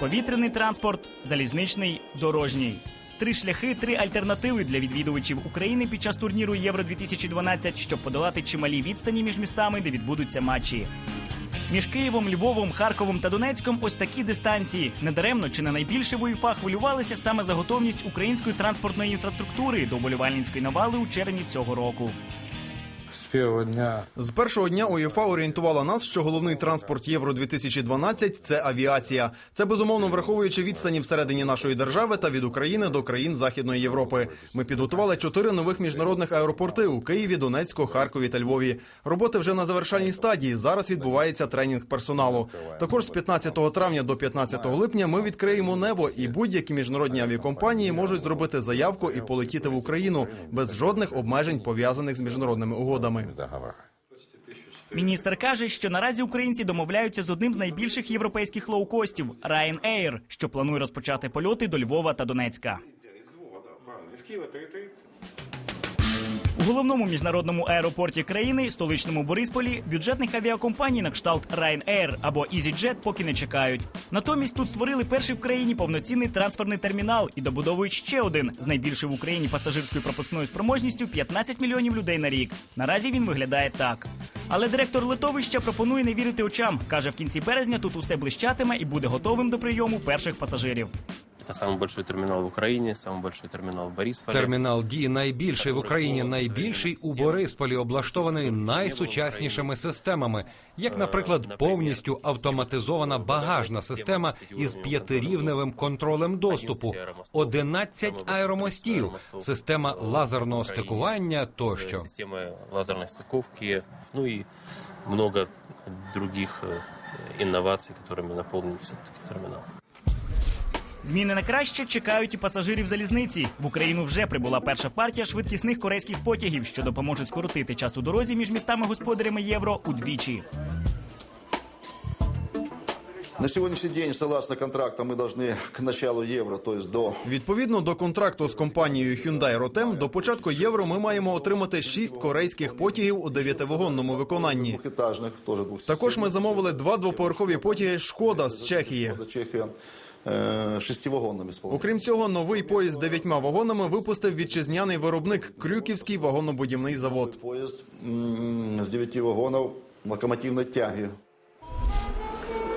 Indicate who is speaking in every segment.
Speaker 1: повітряний транспорт, залізничний, дорожній. Три шляхи, три альтернативи для відвідувачів України під час турніру Євро 2012, щоб подолати чималі відстані між містами, де відбудуться матчі. Між Києвом, Львовом, Харковом та Донецьком ось такі дистанції. Недаремно чи не найбільше в УЄФА хвилювалися саме за готовність української транспортної інфраструктури до болівальницької навали у червні цього року.
Speaker 2: Первого дня
Speaker 3: З першого дня УЄФА орієнтувала нас, що головний транспорт Євро 2012 – це авіація. Це безумовно враховуючи відстані всередині нашої держави та від України до країн Західної Європи. Ми підготували чотири нових міжнародних аеропорти у Києві, Донецьку, Харкові та Львові. Роботи вже на завершальній стадії. Зараз відбувається тренінг персоналу. Також з 15 травня до 15 липня ми відкриємо небо, і будь-які міжнародні авіакомпанії можуть зробити заявку і полетіти в Україну без жодних обмежень пов'язаних з міжнародними угодами.
Speaker 2: Договора.
Speaker 1: Міністр каже, що наразі українці домовляються з одним з найбільших європейських лоукостів Ryanair, що планує розпочати польоти до Львова та Донецька. У головному міжнародному аеропорті країни, столичному Борисполі, бюджетних авіакомпаній на кшталт Ryanair або EasyJet поки не чекають. Натомість тут створили перший в країні повноцінний трансферний термінал і добудовують ще один з найбільшою в Україні пасажирською пропускною спроможністю 15 мільйонів людей на рік. Наразі він виглядає так. Але директор литовища пропонує не вірити очам. каже, в кінці березня тут усе блищатиме і буде готовим до прийому перших пасажирів.
Speaker 4: Это самый большой терминал в Украине, самый большой терминал в Борисполе.
Speaker 5: Термінал дії найбільший в Україні, найбільший у Борисполі, облаштований найсучаснішими системами, як, наприклад, повністю автоматизована багажна система із п'ятирівневим контролем доступу, 11 аеромостів, система лазерного стикування тощо.
Speaker 4: Системы лазерной стыковки, ну и много других э, инноваций, которыми наполнен все-таки терминал.
Speaker 1: Зміни на краще чекають і пасажирів залізниці. В Україну вже прибула перша партія швидкісних корейських потягів, що допоможуть скоротити час у дорозі між містами-господарями євро удвічі.
Speaker 6: На сегодняшний день, согласно контрактам, мы должны к началу евро, то есть до
Speaker 3: Відповідно до контракту з компанією Hyundai Rotem, до початку євро ми маємо отримати шість корейських потягів у дев'ятивагонному виконанні.
Speaker 6: двухэтажных, тоже двух
Speaker 3: Також ми замовили два двоповерхові потяги Шкода з Чехії.
Speaker 6: До Чехия э, шестивагонными с половиной.
Speaker 3: Окрім цього, новий поїзд з дев'ятьма вагонами випустив вітчизняний виробник Крюківський вагонобудівний завод.
Speaker 6: Поезд м, с девяти вагонов локомотивной тяги.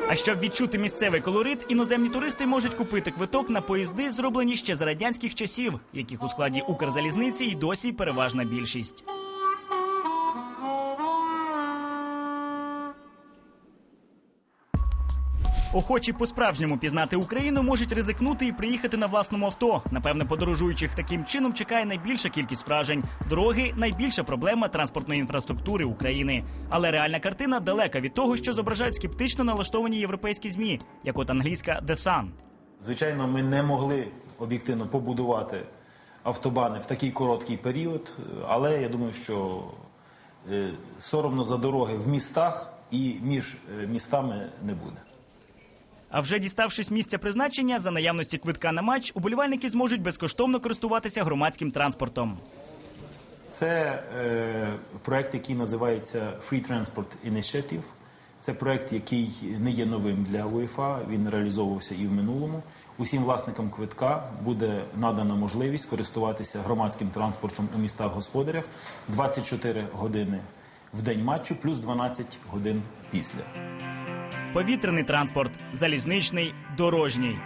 Speaker 1: А щоб відчути місцевий колорит, іноземні туристи можуть купити квиток на поїзди, зроблені ще за радянських часів, яких у складі Укрзалізниці й досі переважна більшість. Охочі по-справжньому пізнати Україну можуть ризикнути і приїхати на власному авто. Напевне, подорожуючих таким чином чекає найбільша кількість вражень. Дороги найбільша проблема транспортної інфраструктури України. Але реальна картина далека від того, що зображають скептично налаштовані європейські змі, як от англійська The Sun.
Speaker 7: Звичайно, ми не могли об'єктивно побудувати автобани в такий короткий період, але я думаю, що е, соромно за дороги в містах і між е, містами не буде.
Speaker 1: А вже діставшись місця призначення, за наявності квитка на матч, уболівальники зможуть безкоштовно користуватися громадським транспортом.
Speaker 7: Це е, проект, який називається Free Transport Initiative. Це проект, який не є новим для УЄФА. Він реалізовувався і в минулому. Усім власникам квитка буде надана можливість користуватися громадським транспортом у містах-господарях 24 години в день матчу, плюс 12 годин після.
Speaker 1: Повітряний транспорт, залізничний, дорожній.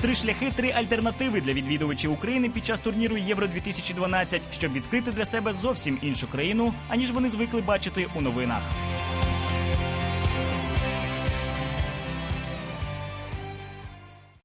Speaker 1: Три шляхи, три альтернативи для відвідувачів України під час турніру Євро 2012, щоб відкрити для себе зовсім іншу країну, аніж вони звикли бачити у новинах.